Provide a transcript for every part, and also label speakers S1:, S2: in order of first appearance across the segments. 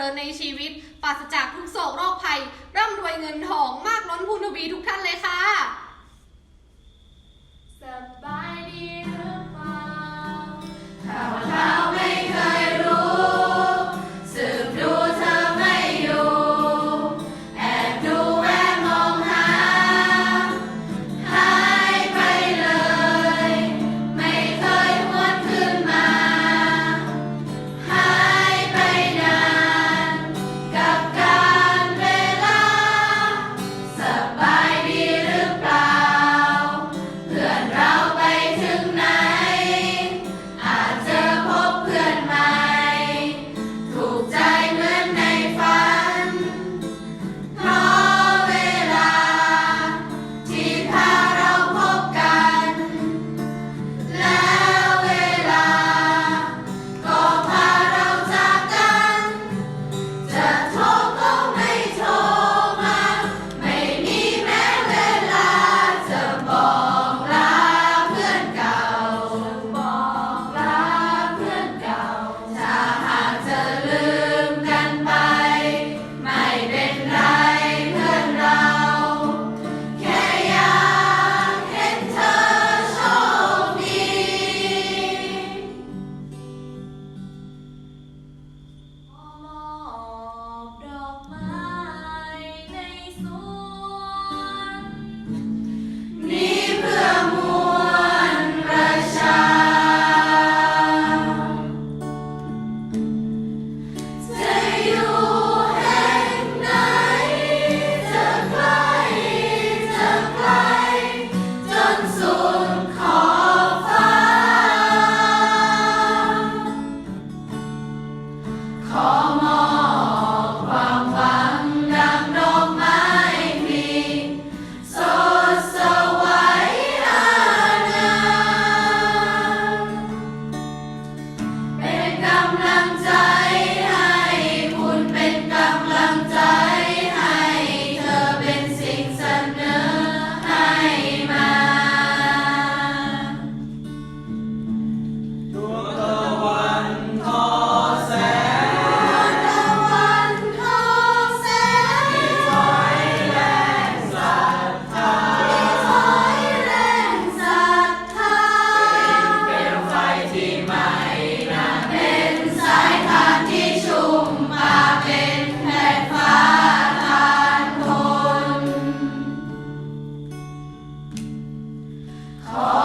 S1: ริญในชีวิตปราศจากทุกโศกโรคภัย ร่ำรวยเงินทองมากล้นพูนทวีทุกท่านเลยค่ะ
S2: 哦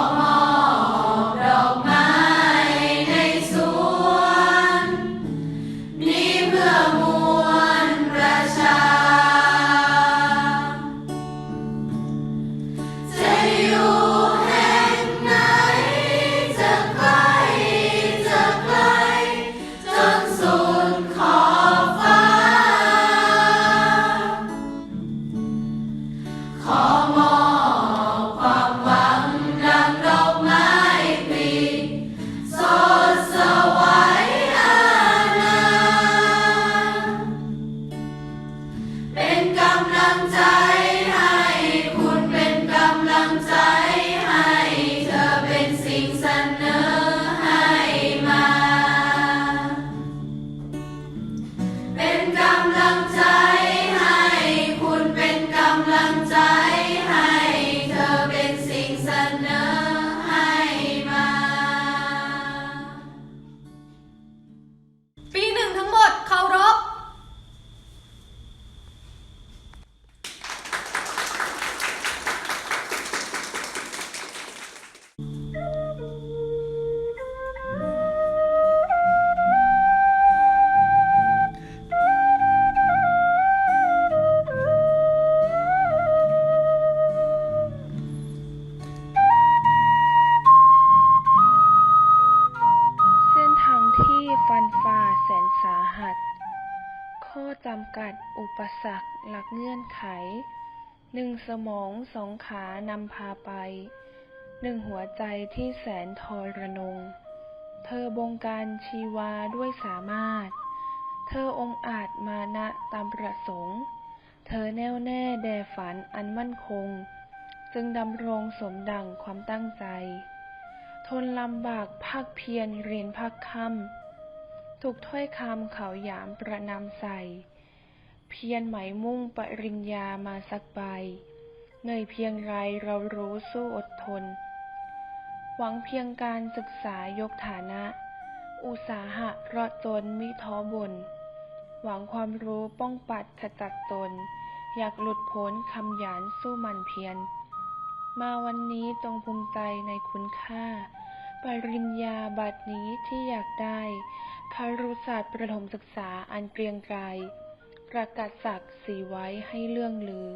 S2: จำกั
S3: ด อุป
S2: สร
S1: ร
S4: ค หลักเงื่อนไข หนึ่งสมองสองขานำพาไป หนึ่งหัวใจที่แสนทรนง เธอบงการชีวาด้วยสามารถ เธอองอาจมานะตามประสงค์ เธอแน่วแน่แด่ฝันอันมั่นคง จึงดำรงสมดังความตั้งใจ ทนลำบากภาคเพียรเรียนภาคค่ำถูกถ้อยคำเขาหยามประนามใส่ พียรไหมมุ่งปริญญามาสักใบเหนื่อยเพียงไรเรารู้สู้อดทน หวังเพียงการศึกษายกฐานะ อุตสาหะเพราะจนมิท้อบน หวังความรู้ป้องปัดขจัดตน อยากหลุดพ้นคำหยานสู้มันเพียร มาวันนี้จงภูมิใจในคุณค่า ปริญญาบัตรนี้ที่อยากได้คารุศาสตร์ประถมศึกษาอันเกรียงไกร ประกาศศักดิ์สีไว้ให้เรื่องลือ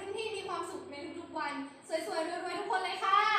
S1: รุ่นพี่มีความสุขในทุกๆวัน สวยๆรวยๆทุกคนเลยค่ะ